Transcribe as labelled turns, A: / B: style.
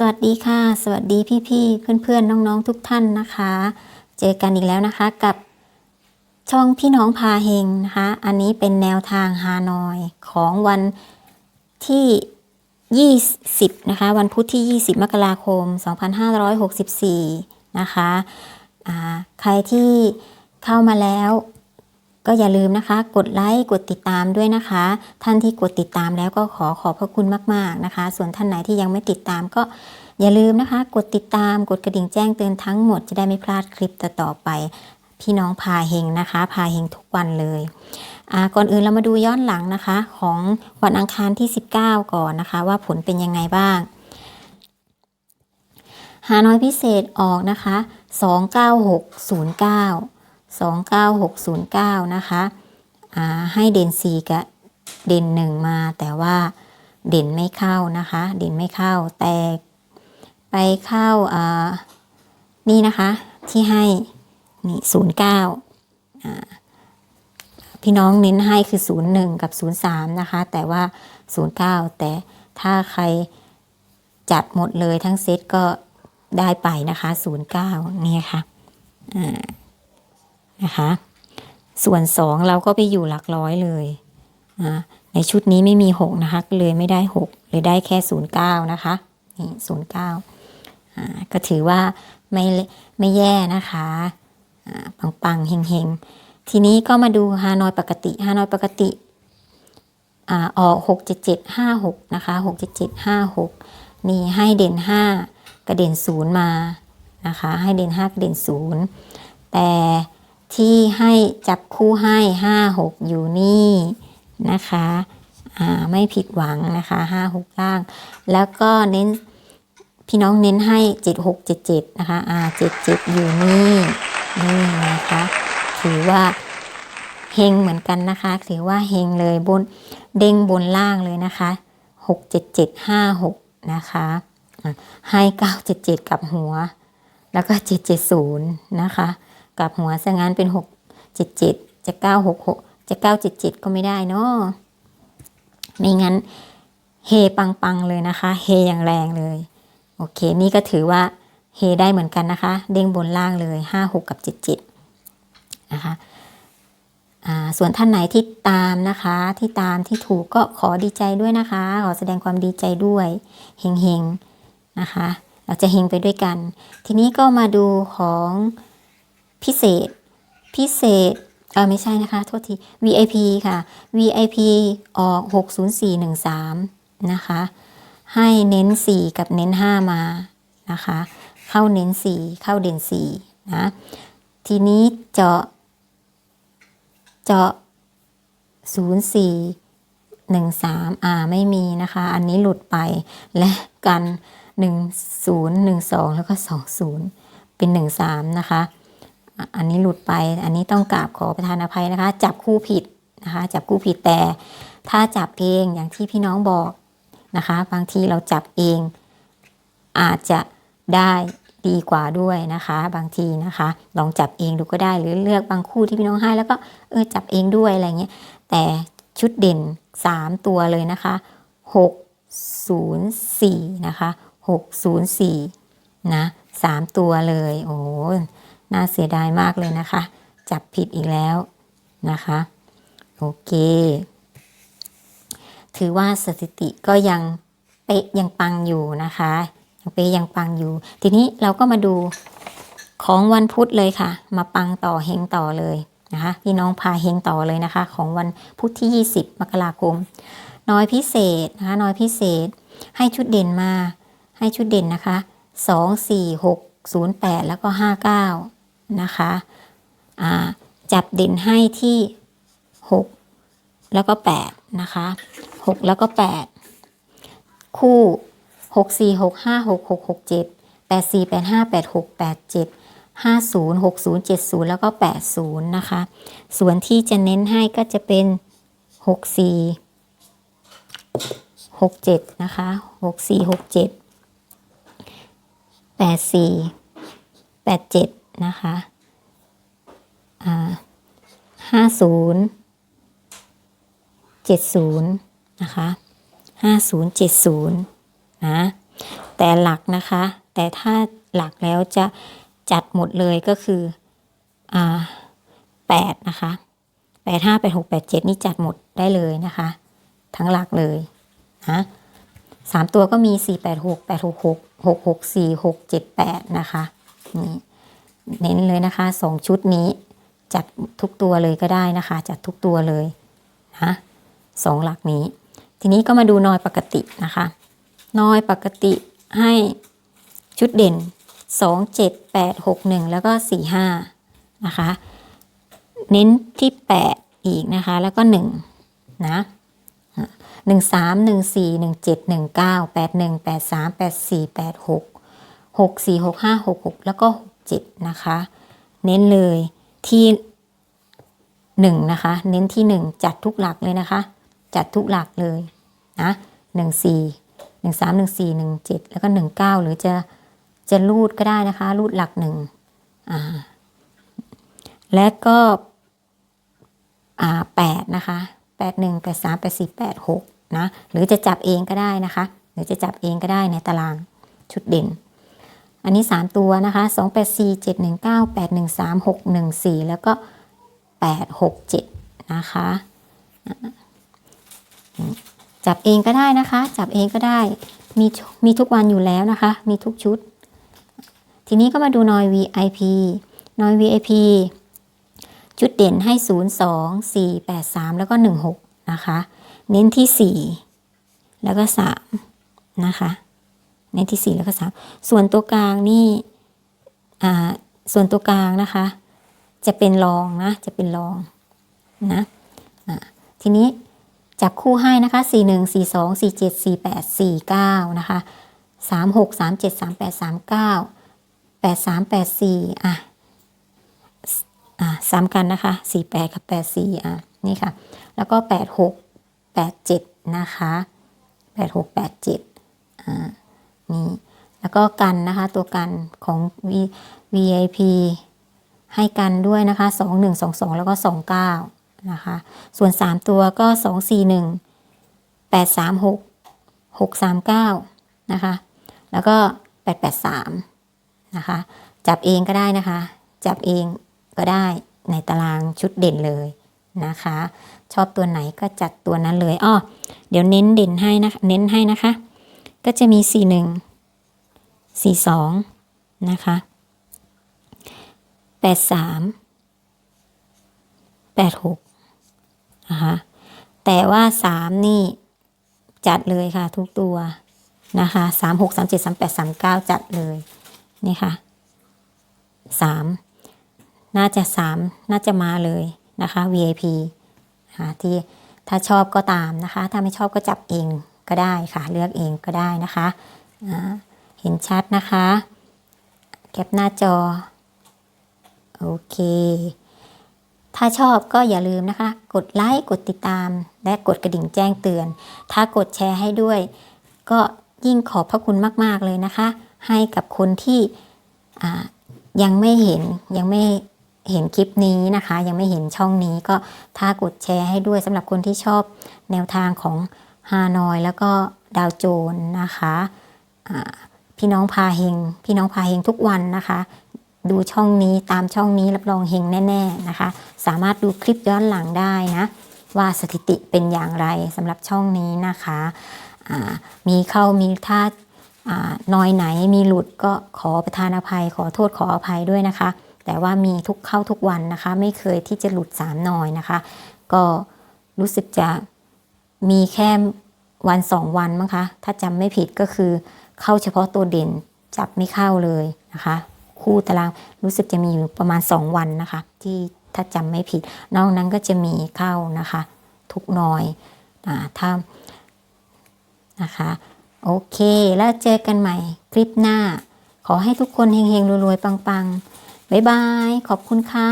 A: สวัสดีค่ะ สวัสดีพี่ๆเพื่อนๆน้องๆทุกท่านนะคะ เจอกันอีกแล้วนะคะกับช่องพี่น้องพาเฮงนะคะ อันนี้เป็นแนวทางฮานอยของวันที่ 20 นะคะ วันพุธที่ 20 มกราคม 2564 นะคะอ่าใครที่เข้ามาแล้ว ก็อย่าลืมนะคะ กดไลค์กดติดตามด้วยนะคะ ท่านที่กดติดตามแล้วก็ขอขอบพระคุณมาก ๆนะคะ ส่วนท่านไหนที่ยังไม่ติดตามก็อย่าลืมนะคะ กดติดตามกดกระดิ่งแจ้งเตือนทั้งหมดจะได้ไม่พลาดคลิปต่อๆไป พี่น้องพาเฮงนะคะ พาเฮงทุกวันเลยก่อนอื่นเรามาดูย้อนหลังนะคะ ของวันอังคารที่ 19 ก่อนนะคะ ว่าผลเป็นยังไงบ้างหาน้อยพิเศษออกนะคะ 29609 29609 นะคะอ่าให้เด่น 4 กับเด่น 1 มาแต่ว่าเด่นไม่เข้านะคะ เด่นไม่เข้าแต่ไปเข้าานี่นะคะที่ให้นี่09อ่าพี่น้องเน้นให้คือ01กับ03นย์สามนะคะ แต่ว่า09แต่ถ้าใครจัดหมดเลยทั้งเซตก็ได้ไปนะคะ09เก้านี่ค่ะอ่า นะคะ ส่วน 2 เราก็ไปอยู่หลักร้อยเลยนะในชุดนี้ไม่มี 6 นะคะ เลยไม่ได้ 6 เลยได้แค่ 09 นะคะ นี่09อ่าก็ถือว่าไม่ไม่แย่นะคะปังปังๆเฮงเฮงทีนี้ก็มาดูฮานอยปกติฮานอยปกติอ่าออก6 7 7 5 6นะคะ6 7 7 5 6นี่ให้เด่น5กระเด่น0มานะคะ ให้เด่น5กระเด่น0แต่ ที่ให้จับคู่ให้ห้าหกอยู่นี่นะคะอ่าไม่ผิดหวังนะคะห้าหกล่าง แล้วก็เน้นพี่น้องเน้นให้เจ็ดหกเจ็ดเจ็ดนะคะอ่าเจ็ดเจ็ดอยู่นี่นี่นะคะถือว่าเฮงเหมือนกันนะคะ ถือว่าเฮงเลยบนเด้งบนล่างเลยนะคะหกเจ็ดเจ็ดห้าหกนะคะให้เก้าเจ็ดเจ็ดกับหัว แล้วก็เจ็ดเจ็ดศูนย์นะคะ กับหัวซะงั้นเป็นหกเจ็ดเจ็ดจะเก้าหกหกจะเก้าเจ็ดเจ็ดก็ไม่ได้เนาะไม่งั้นเฮปังปังๆเลยนะคะเฮอย่างแรงเลย โอเค นี่ก็ถือว่าเฮได้เหมือนกันนะคะ เด้งบนล่างเลยห้าหกกับเจ็ดเจ็ดนะคะส่วนท่านไหนที่ตามนะคะที่ตามที่ถูกก็ขอดีใจด้วยนะคะ ขอแสดงความดีใจด้วยเฮงเฮงๆนะคะ เราจะเฮงไปด้วยกัน ทีนี้ก็มาดูของ พิเศษ พิเศษเออไม่ใช่นะคะ โทษที VIP ค่ะ VIP ออก 60413 นะคะ ให้เน้น 4 กับเน้น 5 มานะคะ เข้าเน้น 4 เข้าเด่น4นะ ทีนี้เจาะ เจาะ 04 13 อ่า ไม่มีนะคะ อันนี้หลุดไปและกัน 10 12 แล้วก็ 20 เป็น 13 นะคะ อันนี้หลุดไป อันนี้ต้องกราบขอประทานอภัยนะคะ จับคู่ผิดนะคะ จับคู่ผิดแต่ ถ้าจับเองอย่างที่พี่น้องบอกนะคะ บางทีเราจับเอง อาจจะได้ดีกว่าด้วยนะคะ บางทีนะคะ ลองจับเองดูก็ได้หรือเลือกบางคู่ที่พี่น้องให้แล้วก็เออจับเองด้วยอะไรเงี้ยแต่ชุดเด่น 3 ตัวเลยนะคะ 604 นะคะ 604 นะ 3 ตัวเลย โอ้ น่าเสียดายมากเลยนะคะ จับผิดอีกแล้วนะคะ โอเค ถือว่าสถิติก็ยังเป๊ะยังปังอยู่นะคะยังเป๊ะยังปังอยู่ ทีนี้เราก็มาดูของวันพุธเลยค่ะ มาปังต่อเฮงต่อเลยนะคะพี่น้องพาเฮงต่อเลยนะคะ ของวันพุธที่ 20 มกราคม น้อยพิเศษนะคะน้อยพิเศษ ให้ชุดเด่นมาให้ชุดเด่นนะคะ 2 4 6 0 8 แล้วก็ 59 นะคะอ่าจับด่นให้ที่ 6 แล้วก็ 8 นะคะ 6 แล้วก็ 8 คู่ 6 4 6 5 6 6 6 7 8 4 8 5 8 6 8 7 50 60 70 แล้วก็ 80 นะคะ ส่วนที่จะเน้นให้ก็จะเป็น 64 67 นะคะ 64 67 84 87 นะคะอ่า50 70นย์นะคะ50 70นะแต่หลักนะคะ แต่ถ้าหลักแล้วจะจัดหมดเลยก็คืออ่าแปดนะคะแปดห้าแปดหกแปดเจ็ดนี่จัดหมดได้เลยนะคะ ทั้งหลักเลยนะสามตัวก็มีสี่แปดหกแปดหกหกหกหกสี่หกเจ็ดแปดนะคะนี่ เน้นเลยนะคะสองชุดนี้จัดทุกตัวเลยก็ได้นะคะ จัดทุกตัวเลยนะสองหลักนี้ ทีนี้ก็มาดูนอยปกตินะคะ นอยปกติให้ชุดเด่น 2 7 8 6 1 แล้วก็ 4 5 นะคะ เน้นที่ 8 อีกนะคะ แล้วก็ 1 นะ1 3 1 4 1 7 1 9 8 1 8 3 8 4 8 6 6 4 6 5 6 6แล้วก็6 7 นะคะ เน้นเลยที่1นะคะ เน้นที่ 1 จัดทุกหลักเลยนะคะ จัดทุกหลักเลยนะ1 4 1 3 1 4 1 7 แล้วก็1 9 หรือจะจะรูดก็ได้นะคะ รูดหลักหนึ่งอ่าและก็อ่าแปดนะคะแปดหนึ่งแปดสามแปดสี่แปดหกนะหรือจะจับเองก็ได้นะคะ หรือจะจับเองก็ได้ในตารางชุดเด่น อันนี้ 3 ตัวนะคะ 2 8 4 7 1 9 8 1 3 6 1 4 แล้วก็ 8 6 7 นะคะ จับเองก็ได้นะคะ จับเองก็ได้ มีมีทุกวันอยู่แล้วนะคะ มีทุกชุด ทีนี้ก็มาดูนอย VIP นอย VIP ชุดเด่นให้ 0 2 4 8 3 แล้วก็ 1 6 นะคะ เน้นที่ 4 แล้วก็ 3 นะคะ เน้นที่ 4 แล้วก็ 3 ส่วนตัวกลางนี่ส่วนตัวกลางนะคะ จะเป็นรองนะ จะเป็นรองนะอ่าทีนี้จับคู่ให้นะคะ 4 1 4 2 4 7 4 8 4 9 นะคะ 3 6 3 7 3 8 3 9 8 3 8 4 อะ อะซ้ำกันนะคะ 4 8 กับ 8 4 อะ นี่ค่ะ แล้วก็ 8 6 8 7 นะคะ 8 6 8 7 อ่า นี่แล้วก็กันนะคะตัวกันของ V VIP ให้กันด้วยนะคะ2 1 2 2 แล้วก็ 2 9นะคะส่วน 3 ตัวก็ 2 4 1 8 3 6 6 3 9นะคะแล้วก็ 8 8 3นะคะจับเองก็ได้นะคะ จับเองก็ได้ในตารางชุดเด่นเลยนะคะ ชอบตัวไหนก็จัดตัวนั้นเลยอ้อเดี๋ยวเน้นเด่นให้นะเน้นให้นะคะ ก็จะมี 4 1 4 2 นะคะ 8 3 8 6 นะคะ แต่ว่า 3 นี่จัดเลยค่ะทุกตัว นะคะ 3 6 3 7 3 8 3 9 จัดเลย นี่ค่ะ 3 น่าจะ 3 น่าจะมาเลยนะคะ VIP ะคะที่ถ้าชอบก็ตามนะคะ ถ้าไม่ชอบก็จับเอง ก็ได้ค่ะ เลือกเองก็ได้นะคะเห็นชัดนะคะ แคปหน้าจอ โอเค ถ้าชอบก็อย่าลืมนะคะ กดไลค์กดติดตาม และกดกระดิ่งแจ้งเตือน ถ้ากดแชร์ให้ด้วย ก็ยิ่งขอบพระคุณมาก ๆ เลยนะคะ ให้กับคนที่ยังไม่เห็นยังไม่เห็นคลิปนี้นะคะ ยังไม่เห็นช่องนี้ก็ถ้ากดแชร์ให้ด้วยสำหรับคนที่ชอบแนวทางของ ฮานอย แล้วก็ดาวโจนนะคะพี่น้องพาเฮง พี่น้องพาเฮงทุกวันนะคะ ดูช่องนี้ตามช่องนี้รับรองเฮงแน่ๆนะคะ สามารถดูคลิปย้อนหลังได้นะ ว่าสถิติเป็นอย่างไรสำหรับช่องนี้นะคะมีเข้ามีท่าอ่าน้อยไหนมีหลุดก็ขอประทานอภัย ขอโทษขออภัยด้วยนะคะ แต่ว่ามีทุกเข้าทุกวันนะคะ ไม่เคยที่จะหลุดสามนอยนะคะ ก็รู้สึกจะ มีแค่วันสองวันมั้งคะ ถ้าจำไม่ผิดก็คือเข้าเฉพาะตัวเด่นจับไม่เข้าเลยนะคะ คู่ตารางรู้สึกจะมีอยู่ประมาณ 2 วันนะคะ ที่ถ้าจำไม่ผิด นอกนั้นก็จะมีเข้านะคะ ทุกหน่อยอ่าถ้านะคะ โอเคแล้วเจอกันใหม่คลิปหน้า ขอให้ทุกคนเฮงๆรวยๆ ปังๆ บ๊ายบาย ขอบคุณค่ะ